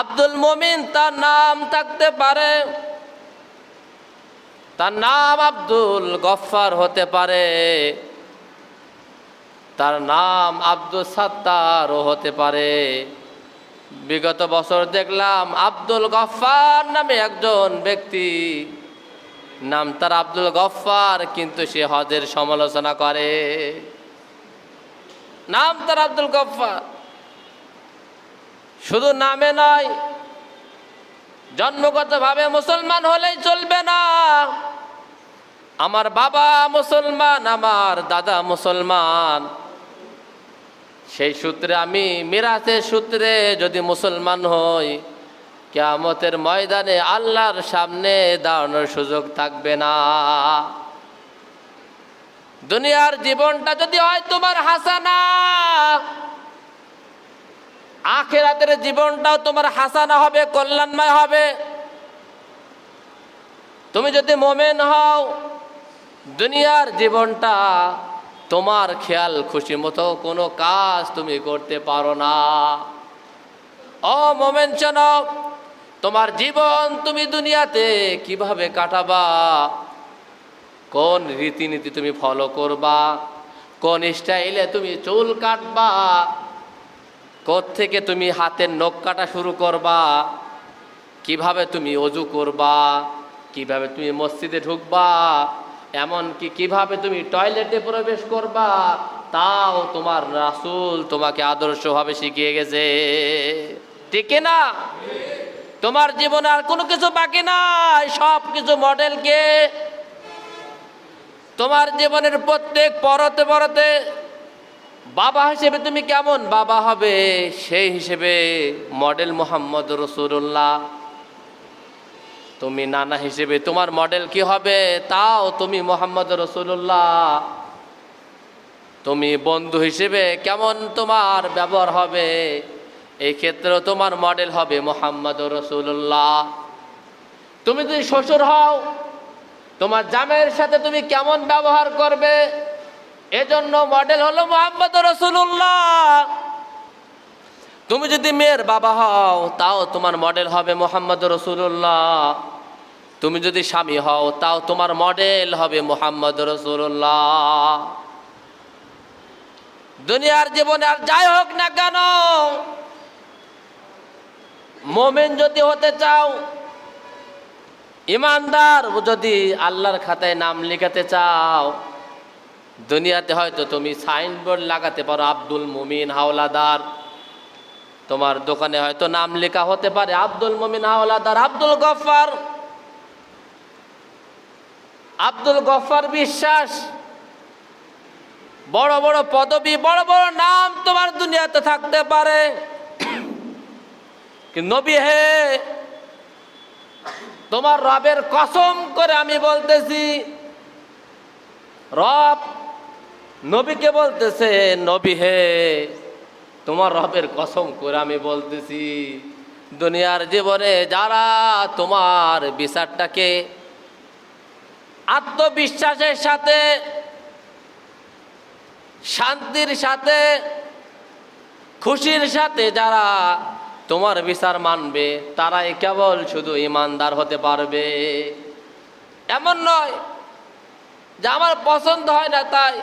আব্দুল মমিন তার নাম থাকতে পারে। তার নাম আব্দুল গফফার হতে পারে। তার নাম আব্দুল সাত্তারও হতে পারে। বিগত বছর দেখলাম আব্দুল গফফার নামে একজন ব্যক্তি, নাম তার আব্দুল গফফার, কিন্তু সে হজের সমালোচনা করে। নাম তার আব্দুল গফফার। শুধু নামে নয়, জন্মগতভাবে মুসলমান হলেই চলবে না। আমার বাবা মুসলমান, আমার দাদা মুসলমান। সেই সূত্রে আমি মিরাতের সূত্রে যদি মুসলমান হই, কেয়ামতের ময়দানে আল্লাহর সামনে দাঁড়ানোর সুযোগ থাকবে না। দুনিয়ার জীবনটা যদি হয় তোমার হাসানা আখেরাতের জীবনটাও তোমার হাসানা হবে, কল্যাণময় হবে। তুমি যদি মোমেন হও, দুনিয়ার জীবনটা তোমার খেয়াল খুশি মতো কোনো কাজ তুমি করতে পারো না। ও মোমেন চনক তোমার জীবন তুমি দুনিয়াতে কীভাবে কাটাবা? কোন রীতিনীতি তুমি ফলো করবা? কোন স্টাইলে তুমি চুল কাটবা? থেকে তুমি হাতের নখ কাটা শুরু করবা? কীভাবে তুমি অজু করবা? কীভাবে তুমি মসজিদে ঢুকবা? এমনকি কীভাবে তুমি টয়লেটে প্রবেশ করবা? তাও তোমার রাসূল তোমাকে আদর্শভাবে শিখিয়ে গেছে। ঠিক না? তোমার জীবনে আর কোনো কিছু বাকি নাই, সব কিছু মডেলকে তোমার জীবনের প্রত্যেক পরতে পরতে বাবা হিসেবে তুমি কেমন? বাবা হবে সেই হিসেবে মডেল মোহাম্মদ রসুল্লাহ তুমি নানা হিসেবে তোমার মডেল কি হবে? তাও তুমি মোহাম্মদ রসুল্লাহ তুমি বন্ধু হিসেবে কেমন তোমার ব্যবহার হবে? এই ক্ষেত্রেও তোমার মডেল হবে মোহাম্মদ রসুল্লাহ তুমি যদি শ্বশুর হও, তোমার জামের সাথে তুমি কেমন ব্যবহার করবে? এজন্য মডেল হলো মোহাম্মদ রসুল্লাহ তুমি যদি মেয়ের বাবা হও, তাও তোমার মডেল হবে মোহাম্মদ রসুল্লাহ তুমি যদি স্বামী হও, তাও তোমার মডেল হবে মোহাম্মদ রসুল্লাহ দুনিয়ার জীবনে আর যাই হোক না কেন, মোমেন যদি হতে চাও, ইমানদার যদি আল্লাহর খাতায় নাম লিখাতে চাও দুনিয়াতে হয়তো তুমি সাইনবোর্ড লাগাতে পারো, আব্দুল মুমিন হাওলাদার। তোমার দোকানে হয়তো নাম লেখা হতে পারে, আব্দুল মুমিন হাওলাদার, আব্দুল গফার আব্দুল গফার বিশ্বাস। বড় বড় পদবি, বড় বড় নাম তোমার দুনিয়াতে থাকতে পারে। নবী হে, তোমার রবের কসম করে আমি বলতেছি, রব নবীকে বলতেছে, নবী হে, তোমার রবের কসম করে আমি বলতেছি, দুনিয়ার জীবনে যারা তোমার বিচারটাকে আত্মবিশ্বাসের সাথে, শান্তির সাথে, খুশির সাথে যারা তোমার বিচার মানবে, তারাই কেবল শুধু ইমানদার হতে পারবে। এমন নয় যে আমার পছন্দ হয় না তাই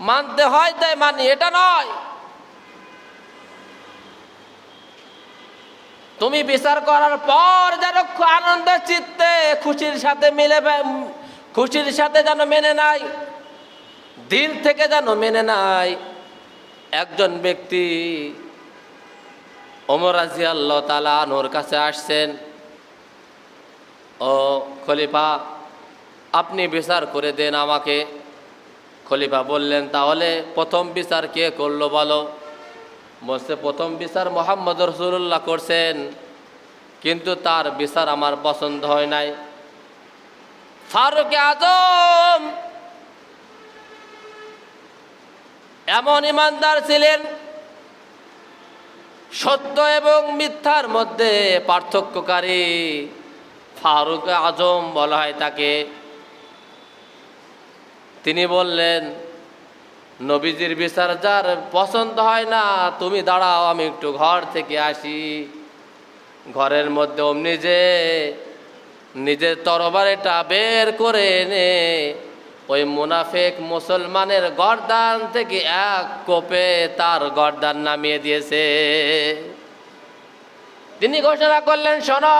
মানতে হয় তাই মানি, এটা নয়। তুমি বিচার করার পর যেন আনন্দের চিত্তে, খুশির সাথে মিলে খুশির সাথে যেন মেনে নাই, দিল থেকে যেন মেনে নাই। একজন ব্যক্তি ওমর রাজি আল্লাহ তালা আনোর কাছে আসছেন, ও খলিফা, আপনি বিচার করে দেন আমাকে। খলিফা বললেন, তাহলে প্রথম বিচার কে করল বলো? বলছে, প্রথম বিচার মোহাম্মদ রসুল্লাহ করছেন, কিন্তু তার বিচার আমার পছন্দ হয় নাই। ফারুক আজম এমন ইমানদার ছিলেন, সত্য এবং মিথ্যার মধ্যে পার্থক্যকারী। ফারুক আজম বলা হয় তাকে তিনি বললেন, নবীজির বিচার যার পছন্দ হয় না, তুমি দাঁড়াও, আমি একটু ঘর থেকে আসি। ঘরের মধ্যে অমনি যে নিজের তরবারিটা বের করে এনে ওই মুনাফেক মুসলমানের গর্দান থেকে এক কোপে তার গর্দান নামিয়ে দিয়েছে। তিনি ঘোষণা করলেন, শোনো,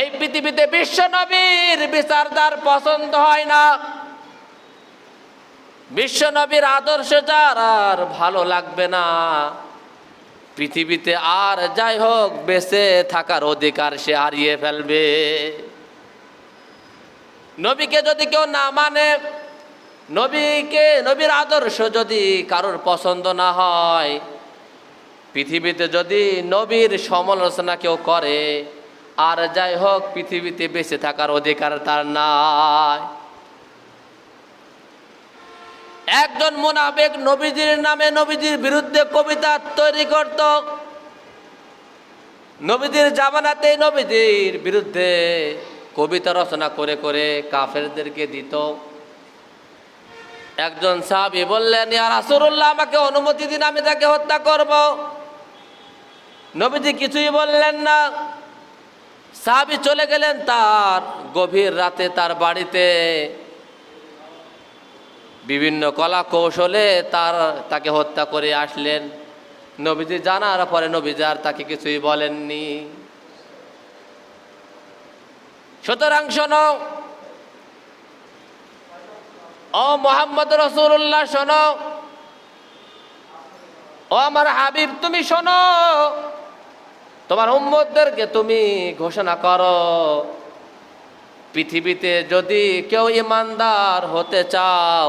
এই পৃথিবীতে বিশ্ব নবীর বিচারদার পছন্দ হয় না বিশ্ব নবীর আদর্শ যার আর ভালো লাগবে না। পৃথিবীতে আর যাই হোক, বেঁচে থাকার অধিকার সে হারিয়ে ফেলবে। নবীকে যদি কেউ না মানে নবীকে, নবীর আদর্শ যদি কারোর পছন্দ না হয়, পৃথিবীতে যদি নবীর সমালোচনা কেউ করে, আর যাই হোক, পৃথিবীতে বেঁচে থাকার অধিকার তার নাই। একজন মোনাবেক নবীজির নামে নবীজির বিরুদ্ধে কবিতা তৈরি করত। নবীজির জামানাতে নবীজির বিরুদ্ধে কবিতা রচনা করে করে কাফেরদেরকে দিত। একজন সাহাবি বললেন, ইয়া রাসূলুল্লাহ, আমাকে অনুমতি দিন, আমি তাকে হত্যা করব। নবীজি কিছুই বললেন না। সাহাবি চলে গেলেন তার গভীর রাতে তার বাড়িতে। বিভিন্ন কলা কৌশলে তার, তাকে হত্যা করে আসলেন। নবীজি জানার পরে নবীজি আর তাকে কিছুই বলেননি। সুতরাং শোনো, ও মোহাম্মদ রসুল্লাহ শোনো, ও আমার হাবিব তুমি শোনো, তোমার উম্মদদেরকে তুমি ঘোষণা করো। পৃথিবীতে যদি কেউ ইমানদার হতে চাও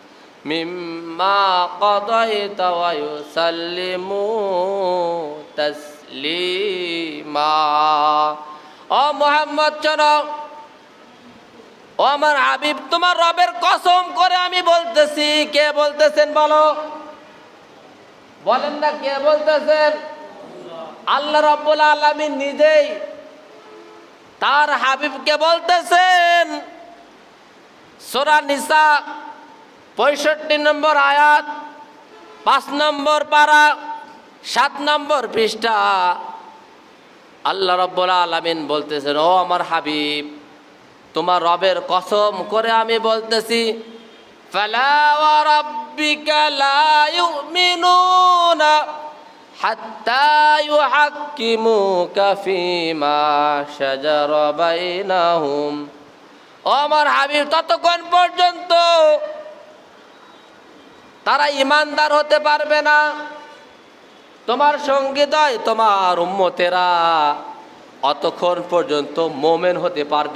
مما قضيت ويسلموا تسليما ও মোহাম্মদ চলো ও আমার হাবিব তোমার রবের কসম করে আমি বলতেছি কে বলতেছেন বলো বলেন না কে বলতেছেন আল্লাহ রব্বুল আলমিন নিজেই তার হাবিবকে বলতেছেন সোরা নিসা পঁয়ষট্টি নম্বর আয়াত, পাঁচ নম্বর পারা, সাত নম্বর পৃষ্ঠা। আল্লাহ রব্বুল আলমিন বলতেছেন, ও আমার হাবিব, তোমার রবের কসম করে আমি বলতেছি আমার হাবিব, ততক্ষণ পর্যন্ত তারা ইমানদার হতে পারবে না। তোমার সঙ্গীদয় তোমার উম্মতেরা অতক্ষণ পর্যন্ত মোমেন হতে পারবে